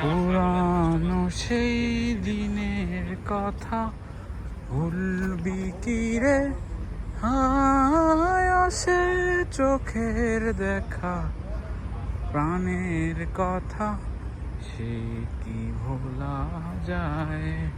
পুরানো সেই দিনের কথা ভুলবি কি রে? হায় আসে চোখের দেখা। প্রাণের কথা সে কি ভোলা যায়?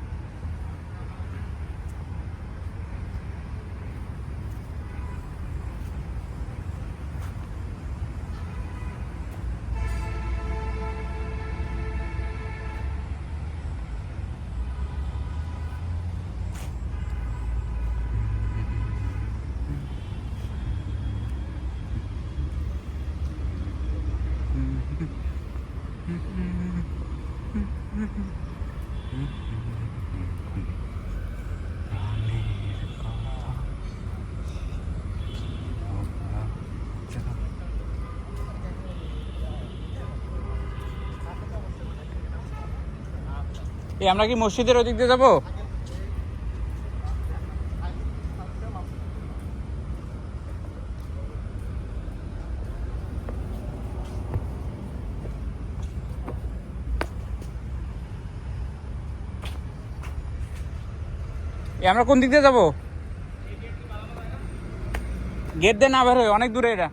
আমরা কি মসজিদের ওদিক দিয়ে যাব? এ আমরা কোন দিক দিয়ে যাব? গেট দিয়ে না বের হয় অনেক দূরে এটা।